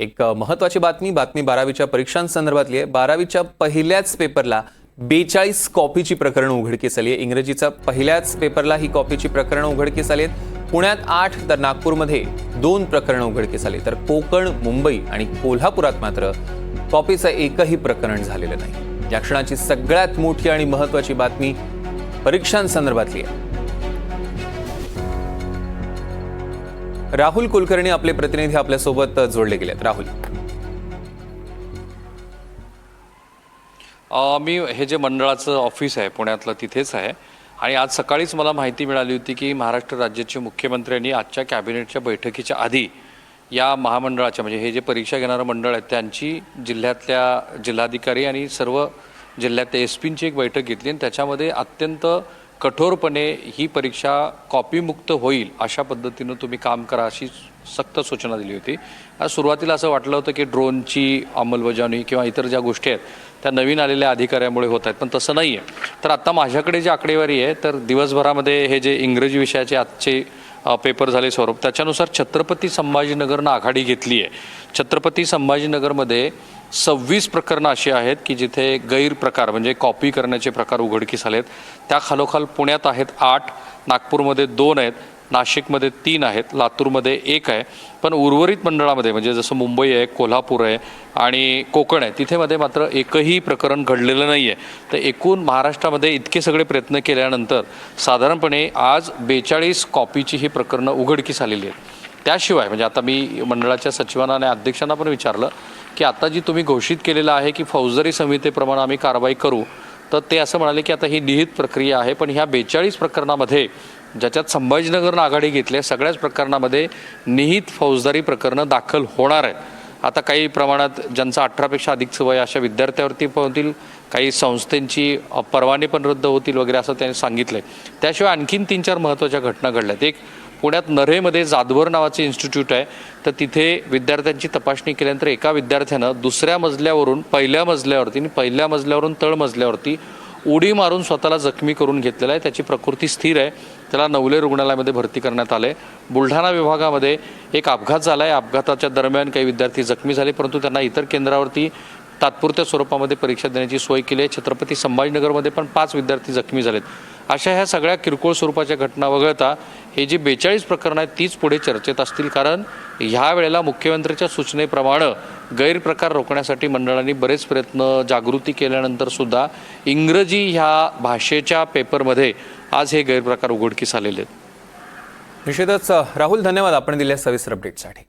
एक महत्त्वाची महत्वाची बातमी बातमी बारावीच्या परीक्षांसंदर्भातली आहे. बारावीच्या पहिल्याच पेपरला बेचाळीस कॉपीची प्रकरणं उघडकीस आली आहे इंग्रजीचा पहिल्याच पेपरला ही कॉपीची प्रकरणं उघडकीस आली आहेत. पुण्यात आठ तर नागपूरमध्ये दोन प्रकरणं उघडकीस आली तर कोकण मुंबई आणि कोल्हापुरात मात्र कॉपीचं एकही प्रकरण झालेलं नाही. या क्षणाची सगळ्यात मोठी आणि महत्वाची बातमी परीक्षांसंदर्भातली आहे. राहुल कुलकर्णी आपले प्रतिनिधी आपल्यासोबत जोडले गेलेत. राहुल. मी हे जे मंडळाचं ऑफिस आहे पुण्यातलं तिथेच आहे. आणि आज सकाळीच मला माहिती मिळाली होती की महाराष्ट्र राज्याचे मुख्यमंत्र्यांनी आजच्या कॅबिनेटच्या बैठकीच्या आधी या महामंडळाच्या म्हणजे हे जे परीक्षा घेणारं मंडळ आहे त्यांची जिल्ह्यातल्या जिल्हाधिकारी आणि सर्व जिल्ह्यातल्या एस पींची एक बैठक घेतली आणि त्याच्यामध्ये अत्यंत कठोरपणे ही परीक्षा कॉपीमुक्त होईल अशा पद्धतीनं तुम्ही काम करा अशी सक्त सूचना दिली होती. सुरुवातीला असं वाटलं होतं की ड्रोनची अंमलबजावणी किंवा इतर ज्या गोष्टी आहेत त्या नवीन आलेल्या अधिकाऱ्यामुळे होत आहेत पण तसं नाही आहे तर आत्ता माझ्याकडे जी आकडेवारी आहे तर दिवसभरामध्ये हे जे इंग्रजी विषयाचे आजचे पेपर झाले स्वरूप त्याच्यानुसार छत्रपती संभाजीनगरनं आघाडी घेतली आहे छत्रपती संभाजीनगरमध्ये सव्वीस प्रकरणं अशी आहेत की जिथे गैरप्रकार म्हणजे कॉपी करण्याचे प्रकार उघडकीस आलेत. त्या खालोखाल पुण्यात आहेत आठ नागपूरमध्ये दोन आहेत नाशिकमध्ये तीन आहेत लातूरमध्ये एक आहे. पण उर्वरित मंडळामध्ये म्हणजे जसं मुंबई आहे कोल्हापूर आहे आणि कोकण आहे तिथे मध्ये मात्र एकही प्रकरण घडलेलं नाही आहे तर एकूण महाराष्ट्रामध्ये इतके सगळे प्रयत्न केल्यानंतर साधारणपणे आज बेचाळीस कॉपीची ही प्रकरणं उघडकीस आलेली आहेत. त्याशिवाय म्हणजे आता मी मंडळाच्या सचिवांना आणि अध्यक्षांना पण विचारलं की आता जी तुम्ही घोषित केलेलं आहे की फौजदारी संहितेप्रमाणे आम्ही कारवाई करू तर ते असं म्हणाले की आता ही निहित प्रक्रिया आहे पण ह्या बेचाळीस प्रकरणामध्ये ज्याच्यात संभाजीनगरनं आघाडी घेतली आहे सगळ्याच प्रकरणामध्ये निहित फौजदारी प्रकरणं दाखल होणार आहे आता काही प्रमाणात ज्यांचा अठरापेक्षा अधिक वय अशा विद्यार्थ्यावरती पण होतील काही संस्थेंची परवाने पण रद्द होतील वगैरे असं त्यांनी सांगितलं आहे त्याशिवाय आणखीन तीन चार महत्त्वाच्या घटना घडल्यात. एक पुण्यात नरेमध्ये जाधवर नावाचे इन्स्टिट्यूट आहे. तर तिथे विद्यार्थ्यांची तपासणी केल्यानंतर एका विद्यार्थ्यानं दुसऱ्या मजल्यावरून पहिल्या मजल्यावरती आणि पहिल्या मजल्यावरून तळ मजल्यावरती उडी मारून स्वतःला जखमी करून घेतलेला आहे. त्याची प्रकृती स्थिर आहे. त्याला नवले रुग्णालयामध्ये भरती करण्यात आले बुलढाणा विभागामध्ये एक अपघात झाला आहे अपघाताच्या दरम्यान काही विद्यार्थी जखमी झाले परंतु त्यांना इतर केंद्रावरती तात्पुरत्या स्वरूपामध्ये परीक्षा देण्याची सोय केली आहे. छत्रपती संभाजीनगरमध्ये पण पाच विद्यार्थी जखमी झालेत. अशा ह्या सगळ्या किरकोळ स्वरूपाच्या घटना वगळता हे जी बेचाळीस प्रकरणं आहेत तीच पुढे चर्चेत असतील कारण ह्या वेळेला मुख्यमंत्र्यांच्या सूचनेप्रमाणे गैरप्रकार रोखण्यासाठी मंडळांनी बरेच प्रयत्न जागृती केल्यानंतर सुद्धा इंग्रजी ह्या भाषेच्या पेपरमध्ये आज हे गैरप्रकार उघडकीस आलेले आहेत. निश्चितच राहुल धन्यवाद आपण दिले सविस्तर अपडेटसाठी